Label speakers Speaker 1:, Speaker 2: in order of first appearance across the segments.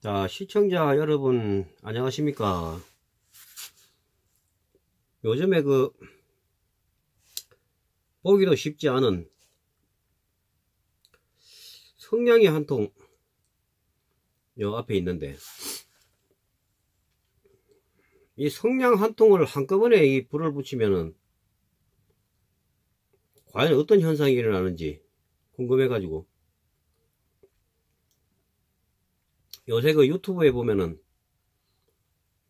Speaker 1: 자, 시청자 여러분, 안녕하십니까. 요즘에 그, 보기도 쉽지 않은 성냥이 한 통, 요 앞에 있는데, 이 성냥 한 통을 한꺼번에 이 불을 붙이면은, 과연 어떤 현상이 일어나는지 궁금해 가지고, 요새 그 유튜브에 보면은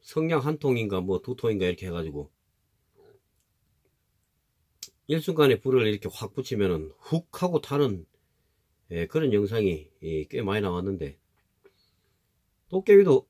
Speaker 1: 성냥 한 통인가 뭐 두 통인가 이렇게 해가지고 일순간에 불을 이렇게 확 붙이면은 훅 하고 타는 예, 그런 영상이 예, 꽤 많이 나왔는데 도깨비도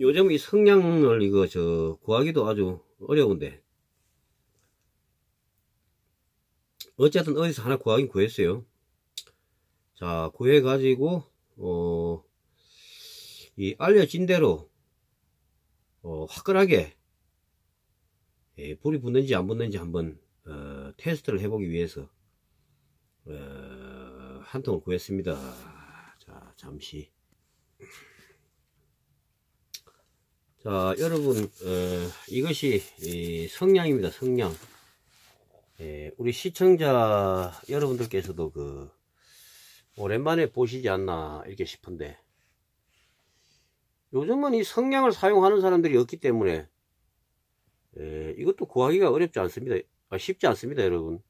Speaker 1: 요즘 이 성냥을 이거 저 구하기도 아주 어려운데 어쨌든 어디서 하나 구하긴 구했어요. 자 구해 가지고 어, 이 알려진 대로 어, 화끈하게 예, 불이 붙는지 안 붙는지 한번 어, 테스트를 해보기 위해서 어, 한 통을 구했습니다. 자 잠시 자 여러분 어, 이것이 성냥입니다. 성냥 예, 우리 시청자 여러분들께서도 그 오랜만에 보시지 않나 이렇게 싶은데 요즘은 이 성냥을 사용하는 사람들이 없기 때문에 에, 이것도 구하기가 어렵지 않습니다. 아, 쉽지 않습니다, 여러분.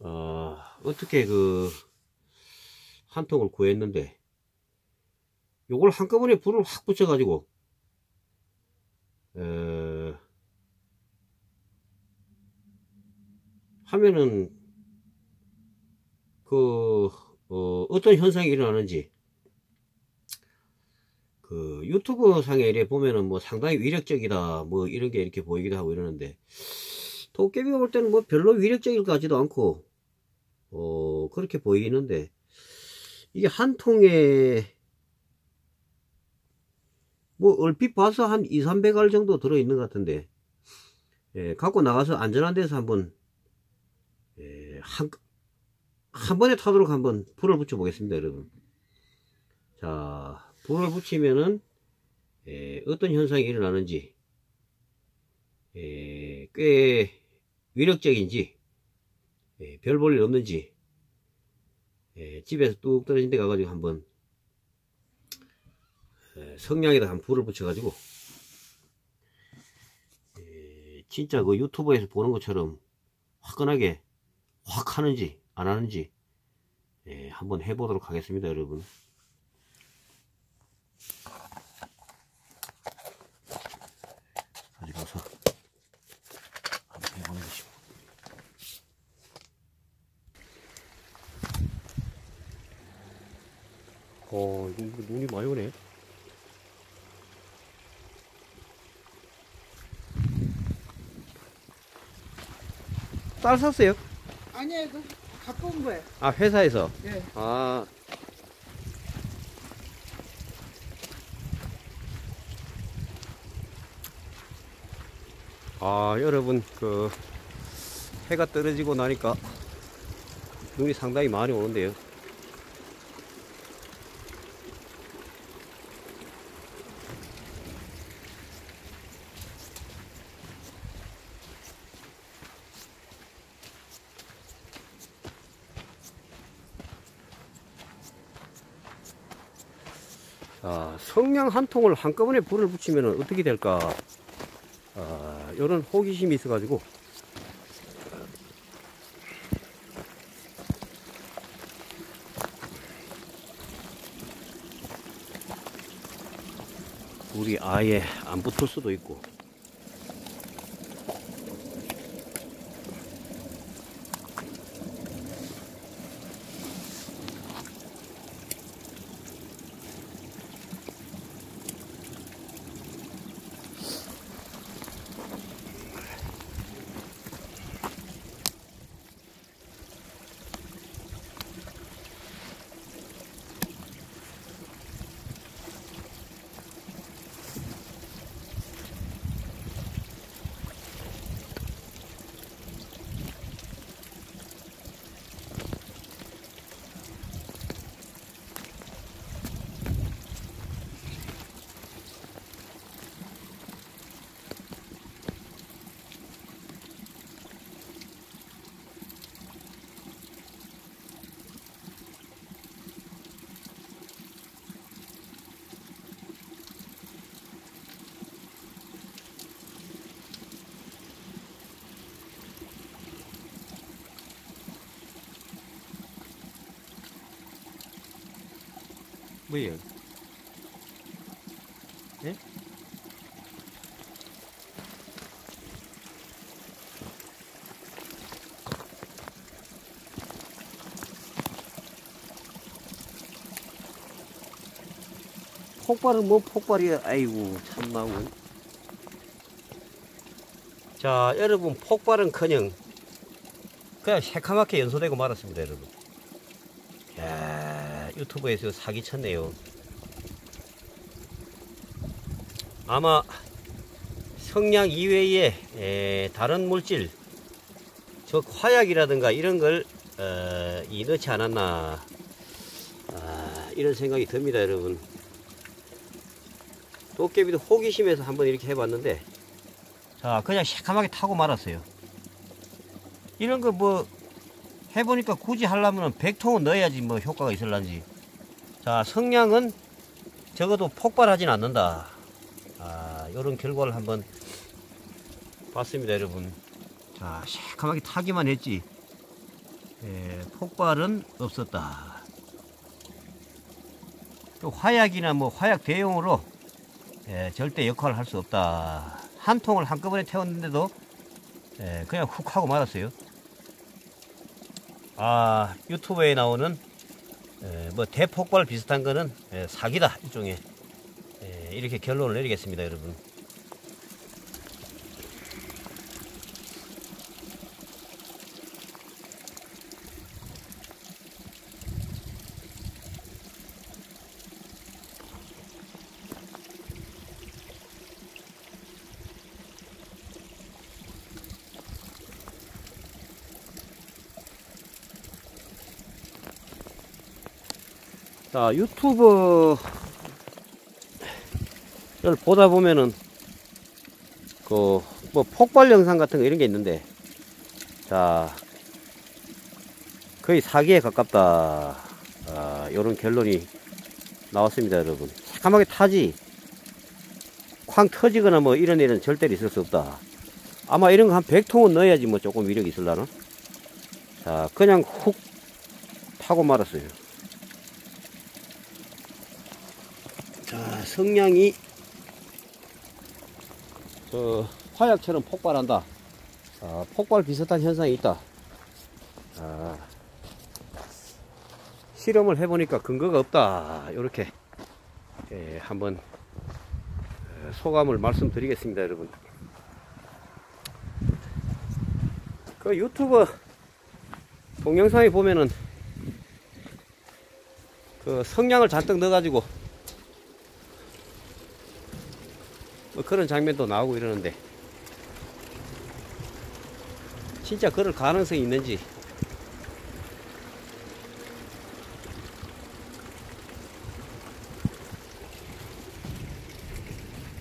Speaker 1: 어, 어떻게 그 한 통을 구했는데 요걸 한꺼번에 불을 확 붙여가지고 에, 하면은 그 어, 어떤 현상이 일어나는지. 그 유튜브 상에 이래 보면은 뭐 상당히 위력적이다 뭐 이런 게 이렇게 보이기도 하고 이러는데 도깨비가 볼 때는 뭐 별로 위력적일 것 같지도 않고 어 그렇게 보이는데 이게 한 통에 뭐 얼핏 봐서 한 2, 300알 정도 들어있는 것 같은데 예, 갖고 나가서 안전한 데서 한번 예, 한, 한 번에 타도록 한번 불을 붙여 보겠습니다 여러분. 자 불을 붙이면은 에, 어떤 현상이 일어나는지 에, 꽤 위력적인지 에, 별볼일 없는지 에, 집에서 뚝 떨어진 데 가가지고 한번 에, 성냥에다 한 불을 붙여 가지고 진짜 그 유튜브에서 보는 것처럼 화끈하게 확 하는지 안 하는지 예, 한번 해보도록 하겠습니다 여러분. 가지고서 한번 해보는 것이고 어 이거 눈이 많이 오네. 쌀 샀어요?
Speaker 2: 아니에요, 그 갖고 온 거예요.
Speaker 1: 아 회사에서
Speaker 2: 예.
Speaker 1: 아 아, 여러분, 그, 해가 떨어지고 나니까 눈이 상당히 많이 오는데요. 자, 성냥 한 통을 한꺼번에 불을 붙이면 어떻게 될까? 아, 이런 호기심이 있어 가지고 불이 아예 안 붙을 수도 있고 뭐예요? 예? 폭발은 뭐 폭발이야 아이고 참나고 자 여러분 폭발은커녕 그냥 새카맣게 연소되고 말았습니다 여러분 야 유튜브에서 사기 쳤네요. 아마 성냥 이외에 에, 다른 물질 즉 화약이라든가 이런 걸 어, 이 넣지 않았나 아, 이런 생각이 듭니다 여러분. 도깨비도 호기심에서 한번 이렇게 해봤는데 자 그냥 새카맣게 타고 말았어요. 이런 거 뭐 해보니까 굳이 하려면 100통은 넣어야지 뭐 효과가 있을란지 자 성냥은 적어도 폭발하진 않는다. 아 요런 결과를 한번 봤습니다 여러분. 자 새카맣게 타기만 했지. 예, 폭발은 없었다. 또 화약이나 뭐 화약 대용으로 예, 절대 역할을 할 수 없다. 한 통을 한꺼번에 태웠는데도 예, 그냥 훅 하고 말았어요. 아 유튜브에 나오는 에, 뭐 대폭발 비슷한 거는 에, 사기다 일종의 에, 이렇게 결론을 내리겠습니다 여러분 자 유튜브를 보다 보면은 그 뭐 폭발 영상 같은 거 이런 게 있는데 자 거의 사기에 가깝다. 아, 이런 결론이 나왔습니다 여러분. 새까맣게 타지. 쾅 터지거나 뭐 이런 일은 절대로 있을 수 없다. 아마 이런 거 한 100통은 넣어야지 뭐 조금 위력이 있을라나? 자 그냥 훅 타고 말았어요 자, 성냥이 저 화약처럼 폭발한다. 아, 폭발 비슷한 현상이 있다. 아, 실험을 해보니까 근거가 없다. 이렇게 예, 한번 어, 소감을 말씀드리겠습니다, 여러분. 그 유튜브 동영상에 보면은 그 성냥을 잔뜩 넣어가지고 뭐 그런 장면도 나오고 이러는데. 진짜 그럴 가능성이 있는지.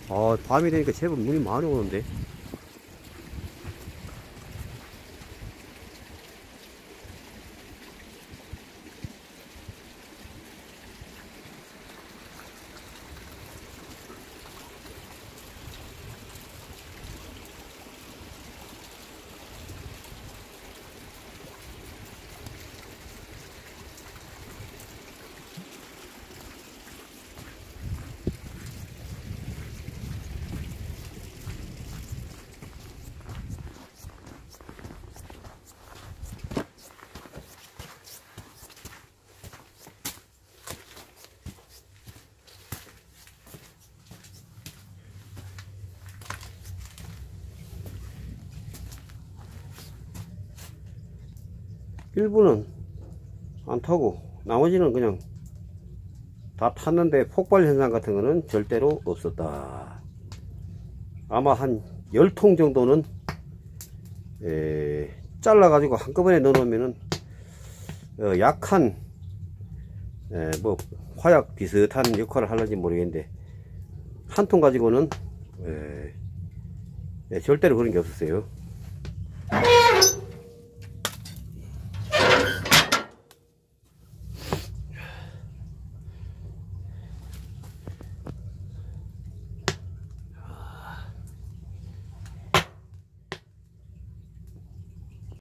Speaker 1: 아 밤이 되니까 제법 눈이 많이 오는데 일부는 안 타고 나머지는 그냥 다 탔는데 폭발 현상 같은 거는 절대로 없었다. 아마 한 10통 정도는 에, 잘라 가지고 한꺼번에 넣어 놓으면은 어, 약한 에, 뭐 화약 비슷한 역할을 하는지 모르겠는데 한 통 가지고는 에, 에, 절대로 그런 게 없었어요